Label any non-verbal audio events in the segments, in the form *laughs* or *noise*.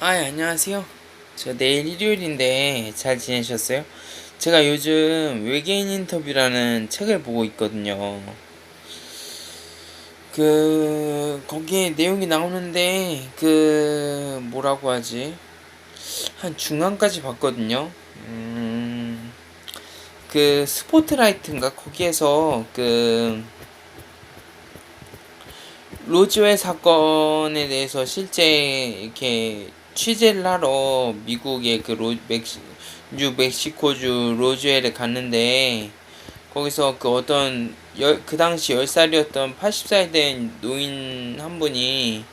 아, 예, 안녕하세요. 저 내일 일요일인데 잘 지내셨어요? 제가 요즘 외계인 인터뷰라는 책을 보고 있거든요. 그, 거기에 내용이 나오는데, 그, 뭐라고 하지? 한 중간까지 봤거든요. 음, 그, 스포트라이트인가? 거기에서, 그, 로즈웰 사건에 대해서 실제 이렇게 취재를 하러 미국의 그 로, 멕시, 뉴멕시코주 로즈웰에 갔는데 거기서 그 어떤 열, 그 당시 10살이었던 80살 된 노인 한 분이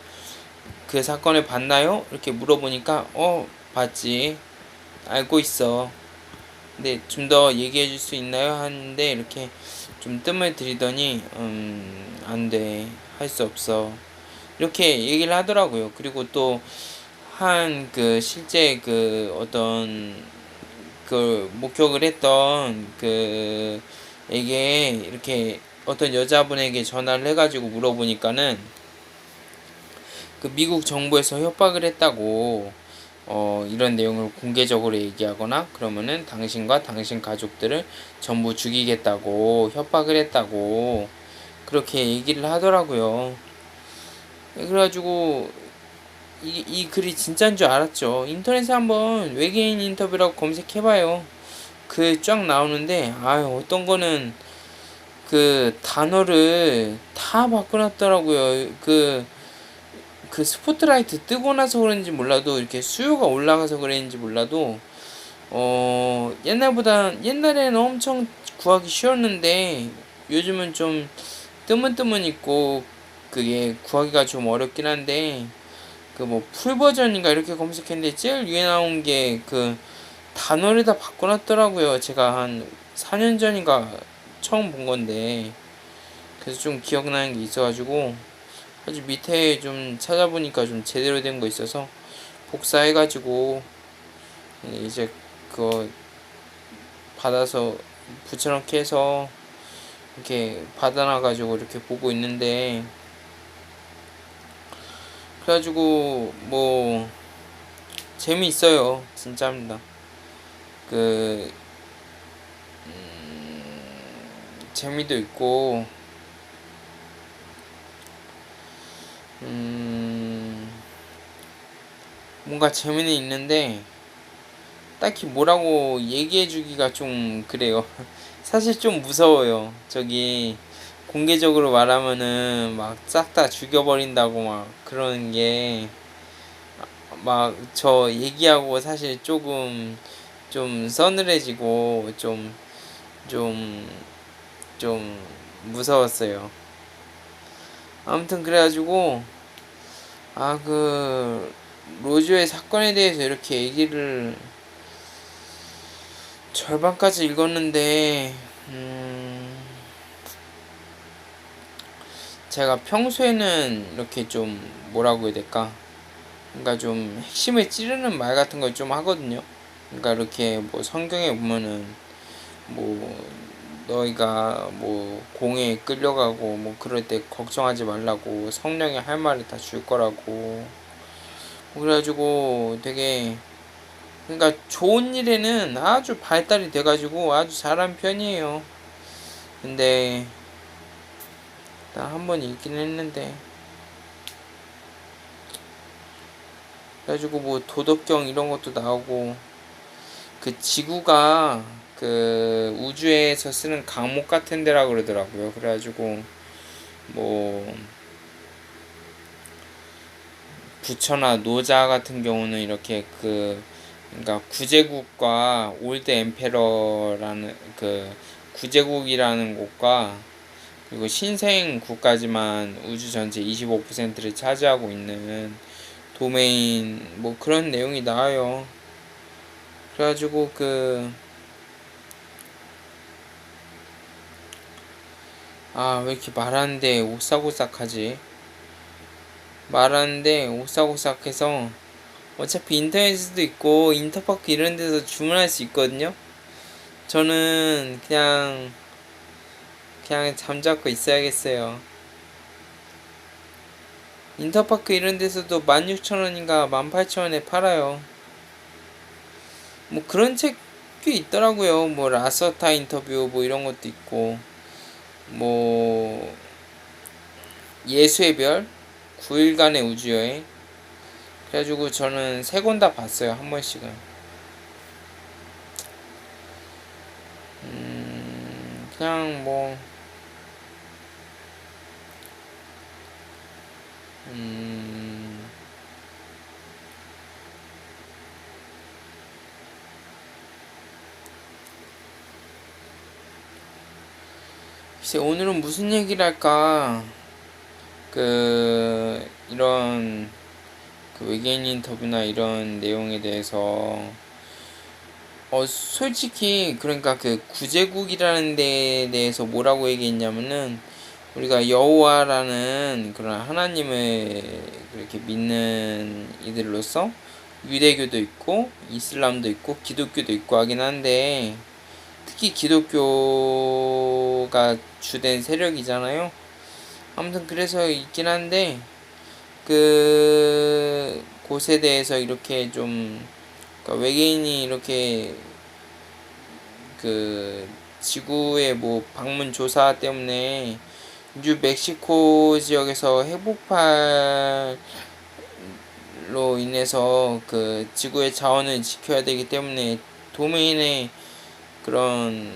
그 사건을 봤나요? 이렇게 물어보니까 어 봤지. 알고 있어. 근데 좀 더 얘기해 줄 수 있나요? 하는데 이렇게 좀 뜸을 들이더니 음 안돼. 할 수 없어. 이렇게 얘기를 하더라고요. 그리고 또 한 그 실제 그 어떤 그 목격을 했던 그 에게 이렇게 어떤 여자분에게 전화를 해가지고 물어보니까는 그 미국 정부에서 협박을 했다고 어 이런 내용을 공개적으로 얘기하거나 그러면은 당신과 당신 가족들을 전부 죽이겠다고 협박을 했다고 그렇게 얘기를 하더라고요. 그래가지고 이, 이 글이 진짜인 줄 알았죠. 인터넷에 한번 외계인 인터뷰라고 검색해봐요. 그 쫙 나오는데, 아유, 어떤 거는 그 단어를 다 바꿔놨더라고요. 그, 그 스포트라이트 뜨고 나서 그런지 몰라도, 이렇게 수요가 올라가서 그랬는지 몰라도, 어, 옛날보다, 옛날에는 엄청 구하기 쉬웠는데, 요즘은 좀 뜨문뜨문 있고, 그게 구하기가 좀 어렵긴 한데, 그 뭐 풀버전인가 이렇게 검색했는데 제일 위에 나온 게 그 단어를 다 바꿔놨더라고요. 제가 한 4년 전인가 처음 본 건데 그래서 좀 기억나는 게 있어가지고 아주 밑에 좀 찾아보니까 좀 제대로 된 거 있어서 복사해가지고 이제 그거 받아서 붙여넣기 해서 이렇게 받아놔가지고 이렇게 보고 있는데 그래가지고 뭐 재미있어요. 진짜입니다. 그 음, 재미도 있고 음, 뭔가 재미는 있는데 딱히 뭐라고 얘기해주기가 좀 그래요. *laughs* 사실 좀 무서워요. 저기 공개적으로 말하면은 막 싹 다 죽여버린다고 막 그러는 게 막 저 얘기하고 사실 조금 좀 서늘해지고 좀 좀, 좀 무서웠어요. 아무튼 그래가지고, 아, 그, 로즈의 사건에 대해서 이렇게 얘기를 절반까지 읽었는데, 음, 제가 평소에는 이렇게 좀 뭐라고 해야 될까? 그러니까 좀 핵심을 찌르는 말 같은 걸 좀 하거든요. 그러니까 이렇게 뭐 성경에 보면은 뭐 너희가 뭐 공에 끌려가고 뭐 그럴 때 걱정하지 말라고 성령이 할 말을 다 줄 거라고 그래가지고 되게 그러니까 좋은 일에는 아주 발달이 돼가지고 아주 잘한 편이에요. 근데 나 한번 읽긴 했는데 그래가지고 뭐 도덕경 이런 것도 나오고 그 지구가 그 우주에서 쓰는 강목 같은 데라 그러더라고요. 그래가지고 뭐 부처나 노자 같은 경우는 이렇게 그 그러니까 구제국과 올드 엠페러라는 그 구제국이라는 곳과 그리고 신생 국까지만 우주 전체 25%를 차지하고 있는 도메인 뭐 그런 내용이 나와요. 그래가지고 그 아, 왜 이렇게 말하는데 오싹오싹하지? 말하는데 오싹오싹해서 어차피 인터넷에도 있고 인터파크 이런 데서 주문할 수 있거든요. 저는 그냥 그냥 잠잡고 있어야겠어요. 인터파크 이런 데서도 16,000원인가 18,000원에 팔아요. 뭐 그런 책꽤 있더라고요. 뭐 라서타 인터뷰 뭐 이런 것도 있고 뭐 예수의 별 9일간의 우주여행 그래가지고 저는 세 권 다 봤어요 한 번씩은 음 그냥 뭐 음, 글쎄 오늘은 무슨 얘기를 할까. 그 이런 그 외계인 인터뷰나 이런 내용에 대해서. 어 솔직히 그러니까 그 구제국이라는 데에 대해서 뭐라고 얘기했냐면은 우리가 여호와라는 그런 하나님을 그렇게 믿는 이들로서 유대교도 있고 이슬람도 있고 기독교도 있고 하긴 한데 특히 기독교가 주된 세력이잖아요. 아무튼 그래서 있긴 한데 그 곳에 대해서 이렇게 좀 그러니까 외계인이 이렇게 그 지구의 뭐 방문 조사 때문에 뉴 멕시코 지역에서 핵폭발로 인해서 그 지구의 자원을 지켜야 되기 때문에 도메인의 그런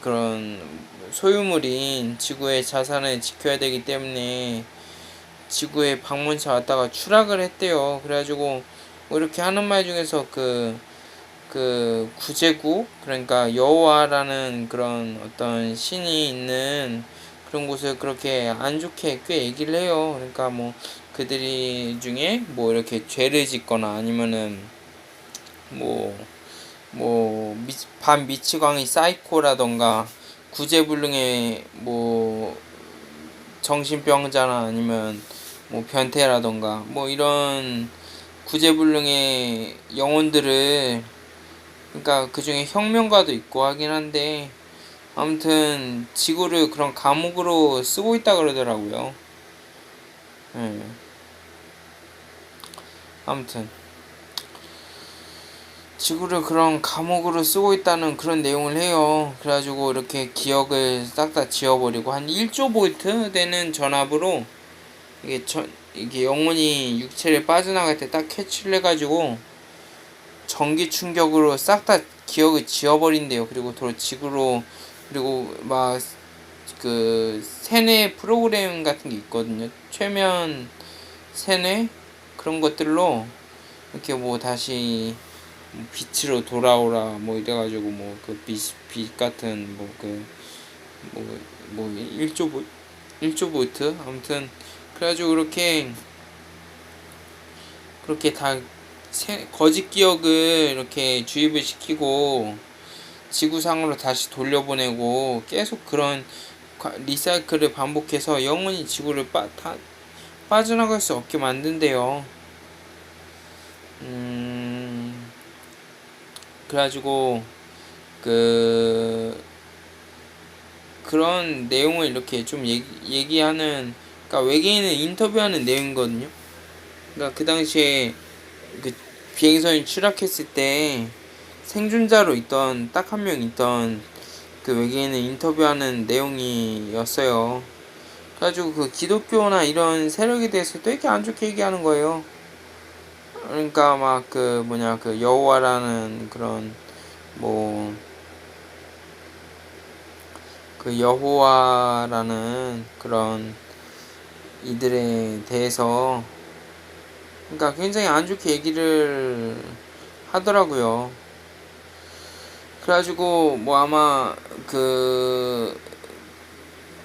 그런 소유물인 지구의 자산을 지켜야 되기 때문에 지구에 방문차 왔다가 추락을 했대요. 그래가지고 뭐 이렇게 하는 말 중에서 그, 그 구제구 그러니까 여호와라는 그런 어떤 신이 있는 그런 곳을 그렇게 안 좋게 꽤 얘기를 해요. 그러니까 뭐 그들이 중에 뭐 이렇게 죄를 짓거나 아니면은 뭐뭐 반미치광이 사이코라던가 구제불능의 뭐 정신병자나 아니면 뭐 변태라던가 뭐 이런 구제불능의 영혼들을 그러니까 그 중에 혁명가도 있고 하긴 한데 아무튼 지구를 그런 감옥으로 쓰고 있다 그러더라고요. 네. 아무튼 지구를 그런 감옥으로 쓰고 있다는 그런 내용을 해요. 그래가지고 이렇게 기억을 싹 다 지워버리고 한 1조 볼트 되는 전압으로 이게 전 이게 영혼이 육체를 빠져나갈 때 딱 캐치를 해가지고 전기 충격으로 싹 다 기억을 지워버린대요. 그리고 또 지구로 그리고 막 그 세뇌 프로그램 같은 게 있거든요. 최면 세뇌 그런 것들로 이렇게 뭐 다시 빛으로 돌아오라 뭐 이래가지고 뭐 그빛빛 같은 뭐그뭐뭐 1조 보 1조 볼트 아무튼 그래가지고 그렇게 그렇게 다 세, 거짓 기억을 이렇게 주입을 시키고 지구상으로 다시 돌려보내고 계속 그런 리사이클을 반복해서 영원히 지구를 빠, 타, 빠져나갈 수 없게 만든대요. 음, 그래가지고 그 그런 내용을 이렇게 좀 얘기, 얘기하는 그러니까 외계인을 인터뷰하는 내용이거든요. 그러니까 그 당시에 그 비행선이 추락했을 때 생존자로 있던 딱 한 명 있던 그 외계인을 인터뷰하는 내용이었어요. 그래가지고 그 기독교나 이런 세력에 대해서 되게 안 좋게 얘기하는 거예요. 그러니까 막 그 뭐냐 그 여호와라는 그런 뭐 그 여호와라는 그런 이들에 대해서 그러니까 굉장히 안 좋게 얘기를 하더라고요. 그래가지고 뭐 아마 그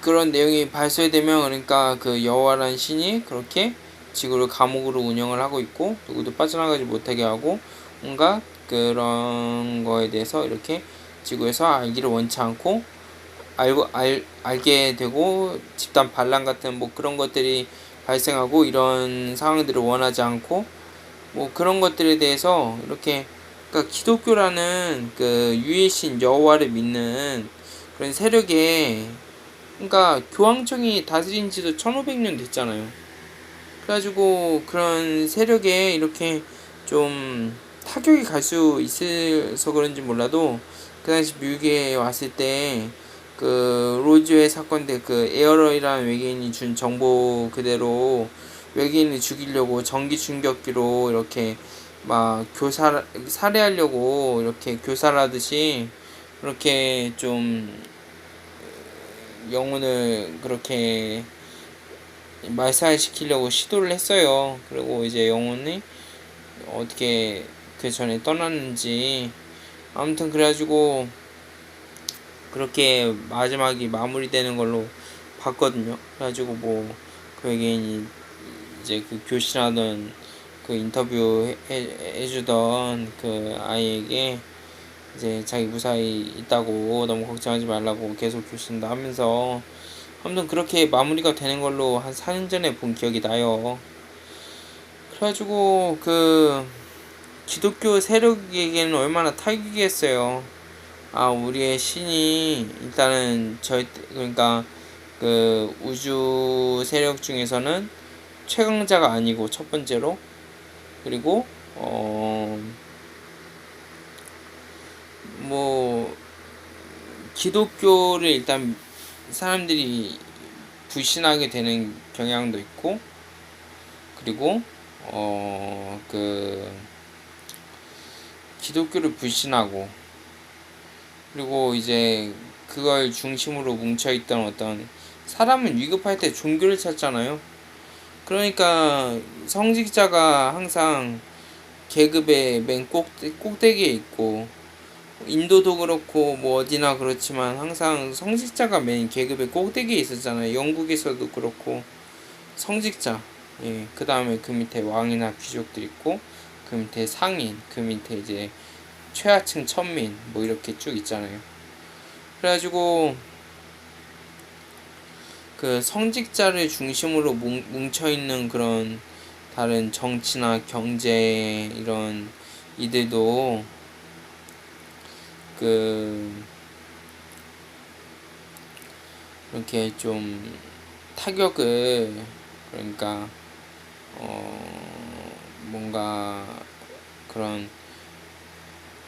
그런 내용이 발설되면 그러니까 그 여호와라는 신이 그렇게 지구를 감옥으로 운영을 하고 있고 누구도 빠져나가지 못하게 하고 뭔가 그런 거에 대해서 이렇게 지구에서 알기를 원치 않고 알고 알 알게 되고 집단 반란 같은 뭐 그런 것들이 발생하고 이런 상황들을 원하지 않고 뭐 그런 것들에 대해서 이렇게 그러니까 기독교라는 그 유일신 여호와를 믿는 그런 세력에 그러니까 교황청이 다스린 지도 1500년 됐잖아요. 그래가지고 그런 세력에 이렇게 좀 타격이 갈 수 있어서 그런지 몰라도 그 당시 미국에 왔을 때 그 로즈의 사건 때 그 에어러이라는 외계인이 준 정보 그대로 외계인을 죽이려고 전기 충격기로 이렇게 막 교사 살해하려고 이렇게 교살하듯이 그렇게 좀 영혼을 그렇게 말살시키려고 시도를 했어요. 그리고 이제 영혼이 어떻게 그 전에 떠났는지 아무튼 그래가지고 그렇게 마지막이 마무리되는 걸로 봤거든요. 그래가지고 뭐 그 외계인이 이제 그 교신하던 그 인터뷰 해, 해주던 그 아이에게 이제 자기 무사히 있다고 너무 걱정하지 말라고 계속 교신도 하면서 아무튼 그렇게 마무리가 되는 걸로 한 4년 전에 본 기억이 나요. 그래가지고 그 기독교 세력에게는 얼마나 타격이겠어요. 아 우리의 신이 일단은 절 그러니까 그 우주 세력 중에서는 최강자가 아니고 첫 번째로 그리고 어 뭐 기독교를 일단 사람들이 불신하게 되는 경향도 있고 그리고 어 그 기독교를 불신하고 그리고 이제 그걸 중심으로 뭉쳐있던 어떤 사람은 위급할 때 종교를 찾잖아요. 그러니까 성직자가 항상 계급의 맨 꼭대, 꼭대기에 있고 인도도 그렇고 뭐 어디나 그렇지만 항상 성직자가 맨 계급의 꼭대기에 있었잖아요. 영국에서도 그렇고 성직자 예, 그 다음에 그 밑에 왕이나 귀족들 있고 그 밑에 상인 그 밑에 이제 최하층 천민 뭐 이렇게 쭉 있잖아요. 그래가지고 그 성직자를 중심으로 뭉쳐 있는 그런 다른 정치나 경제 이런 이들도 그 이렇게 좀 타격을 그러니까 어 뭔가 그런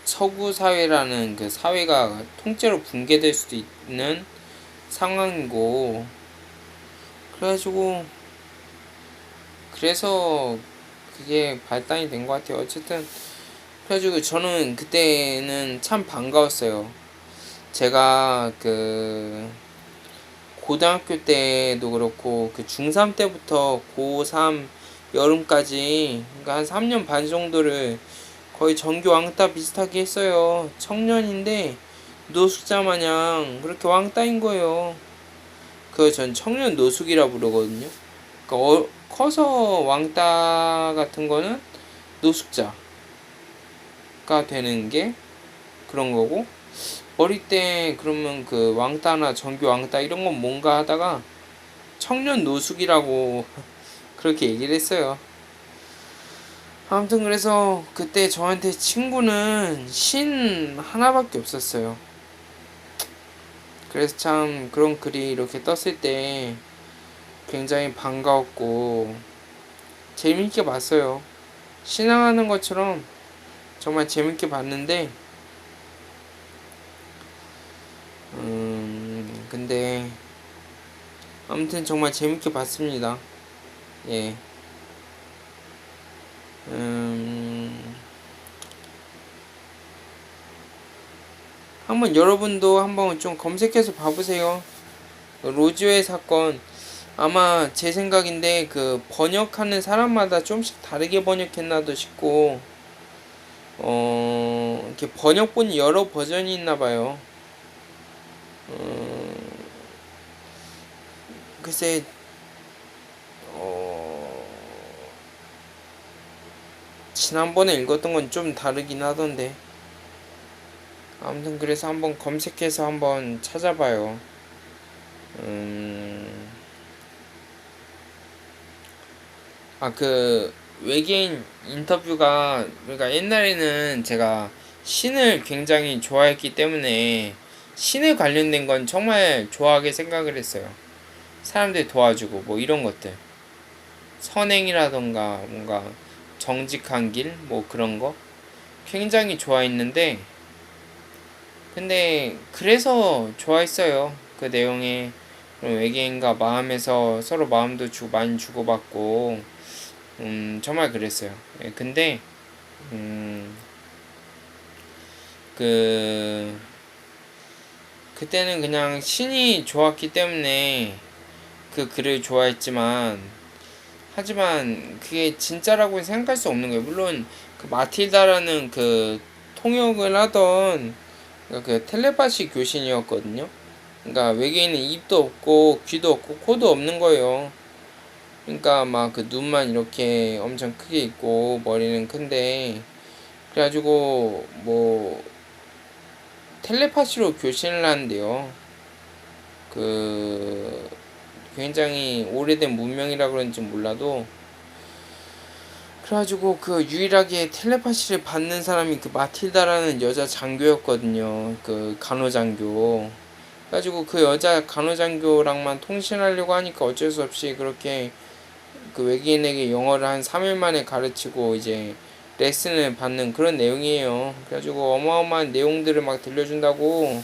서구 사회라는 그 사회가 통째로 붕괴될 수도 있는 상황이고 그래가지고 그래서 그게 발단이 된 것 같아요. 어쨌든 그래가지고 저는 그때는 참 반가웠어요. 제가 그 고등학교 때도 그렇고 그 중3 때부터 고3 여름까지 그러니까 한 3년 반 정도를 거의 전교 왕따 비슷하게 했어요. 청년인데 노숙자 마냥 그렇게 왕따인 거예요. 그전 청년 노숙이라 부르거든요. 그러니까 어, 커서 왕따 같은 거는 노숙자. 가 되는 게 그런 거고 어릴 때 그러면 그 왕따나 정규 왕따 이런 건 뭔가 하다가 청년 노숙이라고 *laughs* 그렇게 얘기를 했어요. 아무튼 그래서 그때 저한테 친구는 신 하나밖에 없었어요. 그래서 참 그런 글이 이렇게 떴을 때 굉장히 반가웠고 재미있게 봤어요. 신앙하는 것처럼 정말 재밌게 봤는데 음 근데 아무튼 정말 재밌게 봤습니다. 예. 음 한번 여러분도 한번 좀 검색해서 봐보세요. 로즈의 사건 아마 제 생각인데 그 번역하는 사람마다 좀씩 다르게 번역했나도 싶고 어, 이렇게 번역본 여러 버전이 있나 봐요. 어, 글쎄, 어, 지난번에 읽었던 건 좀 다르긴 하던데. 아무튼 그래서 한번 검색해서 한번 찾아봐요. 음, 아, 그, 외계인 인터뷰가 그러니까 옛날에는 제가 신을 굉장히 좋아했기 때문에 신에 관련된 건 정말 좋아하게 생각을 했어요. 사람들 도와주고 뭐 이런 것들. 선행이라던가 뭔가 정직한 길 뭐 그런 거 굉장히 좋아했는데 근데 그래서 좋아했어요 그 그런 외계인과 마음에서 서로 마음도 주 많이 주고받고. 음 정말 그랬어요. 예, 근데 음 그 그때는 그냥 신이 좋았기 때문에 그 글을 좋아했지만 하지만 그게 진짜라고 생각할 수 없는 거예요. 물론 그 마틸다라는 그 통역을 하던 그 텔레파시 교신이었거든요. 그러니까 외계인은 입도 없고 귀도 없고 코도 없는 거예요. 그러니까 막 그 눈만 이렇게 엄청 크게 있고 머리는 큰데 그래가지고 뭐 텔레파시로 교신을 하는데요. 그 굉장히 오래된 문명이라 그런지 몰라도 그래가지고 그 유일하게 텔레파시를 받는 사람이 그 마틸다라는 여자 장교였거든요. 그 간호장교. 그래가지고 그 여자 간호장교랑만 통신하려고 하니까 어쩔 수 없이 그렇게 그 외계인에게 영어를 한 3일 만에 가르치고 이제 레슨을 받는 그런 내용이에요. 그래가지고 어마어마한 내용들을 막 들려준다고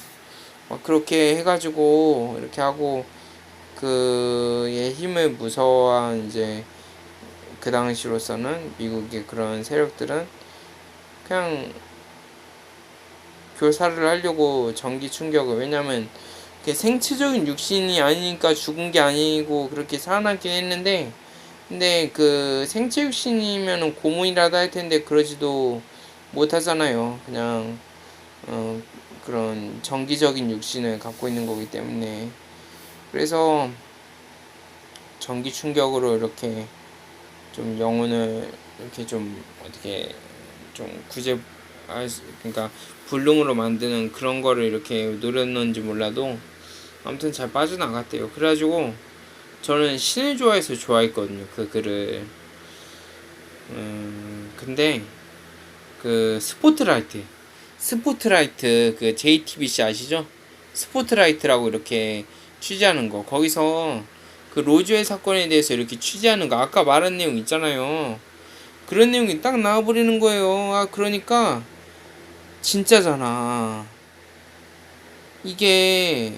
막 그렇게 해가지고 이렇게 하고 그의 힘을 무서워한 이제 그 당시로서는 미국의 그런 세력들은 그냥 교사를 하려고 전기 충격을 왜냐면 생체적인 육신이 아니니까 죽은 게 아니고 그렇게 살아나긴 했는데 근데 그 생체 육신이면은 고문이라도 할 텐데 그러지도 못하잖아요. 그냥 어 그런 정기적인 육신을 갖고 있는 거기 때문에 그래서 전기 충격으로 이렇게 좀 영혼을 이렇게 좀 어떻게 좀 구제 그러니까 불능으로 만드는 그런 거를 이렇게 노렸는지 몰라도 아무튼 잘 빠져나갔대요. 그래가지고 저는 신을 좋아해서 좋아했거든요. 그 글을. 음, 근데 그 스포트라이트, 스포트라이트 그 JTBC 아시죠? 스포트라이트라고 이렇게 취재하는 거. 거기서 그 로즈웰 사건에 대해서 이렇게 취재하는 거. 아까 말한 내용 있잖아요. 그런 내용이 딱 나와버리는 거예요. 아, 그러니까 진짜잖아. 이게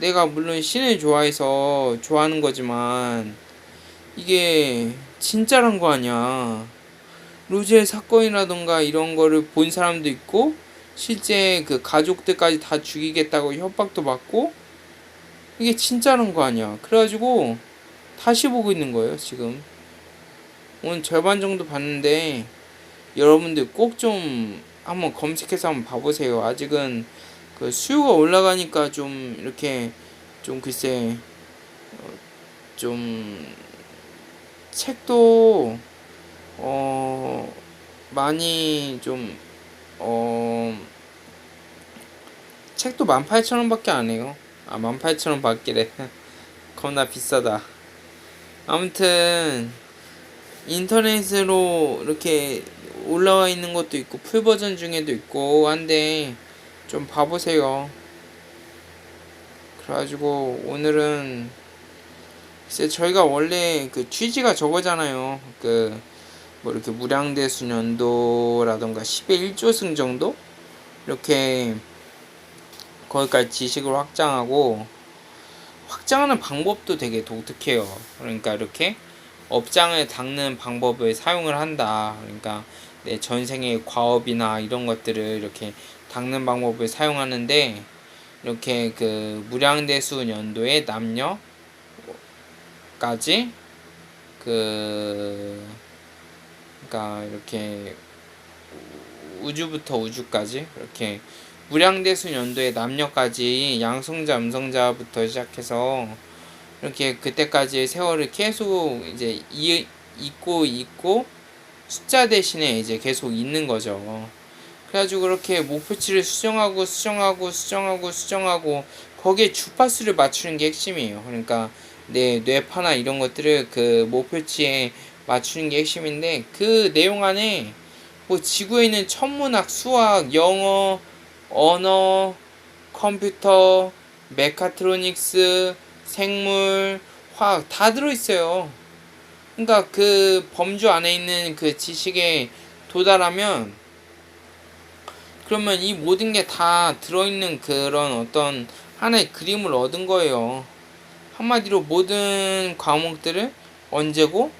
내가 물론 신을 좋아해서 좋아하는 거지만 이게 진짜란 거 아니야. 로즈의 사건이라던가 이런 거를 본 사람도 있고 실제 그 가족들까지 다 죽이겠다고 협박도 받고 이게 진짜란 거 아니야. 그래가지고 다시 보고 있는 거예요 지금. 오늘 절반 정도 봤는데 여러분들 꼭 좀 한번 검색해서 한번 봐보세요. 아직은 그 수요가 올라가니까 좀 이렇게 좀 글쎄 어, 좀 책도 어 많이 좀 어 책도 18,000원밖에 안 해요. 아 18,000원 받기래. *laughs* 겁나 비싸다. 아무튼 인터넷으로 이렇게 올라와 있는 것도 있고 풀 버전 중에도 있고 한데 좀 봐보세요. 그래가지고 오늘은 글쎄 저희가 원래 그 취지가 저거잖아요. 그 뭐 이렇게 무량대수 년도라던가 10의 1조승 정도 이렇게 거기까지 지식을 확장하고 확장하는 방법도 되게 독특해요. 그러니까 이렇게 업장을 닦는 방법을 사용을 한다. 그러니까 내 전생의 과업이나 이런 것들을 이렇게 닦는 방법을 사용하는데 이렇게 그 무량대수 연도의 남녀까지 그 그러니까 이렇게 우주부터 우주까지 이렇게 무량대수 연도의 남녀까지 양성자 음성자부터 시작해서 이렇게 그때까지의 세월을 계속 이제 이, 있고 있고 숫자 대신에 이제 계속 있는 거죠. 그래가지고 그렇게 목표치를 수정하고 수정하고 수정하고 수정하고 거기에 주파수를 맞추는 게 핵심이에요. 그러니까 내 뇌파나 이런 것들을 그 목표치에 맞추는 게 핵심인데 그 내용 안에 뭐 지구에 있는 천문학, 수학, 영어, 언어, 컴퓨터, 메카트로닉스, 생물, 화학 다 들어있어요. 그러니까 그 범주 안에 있는 그 지식에 도달하면 그러면 이 모든 게 다 들어있는 그런 어떤 하나의 그림을 얻은 거예요. 한마디로 모든 과목들을 언제고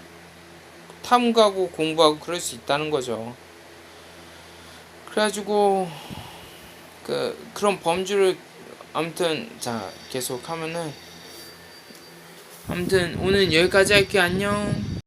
탐구하고 공부하고 그럴 수 있다는 거죠. 그래가지고 그 그런 범주를 아무튼 자 계속 하면은 아무튼 오늘 여기까지 할게요. 안녕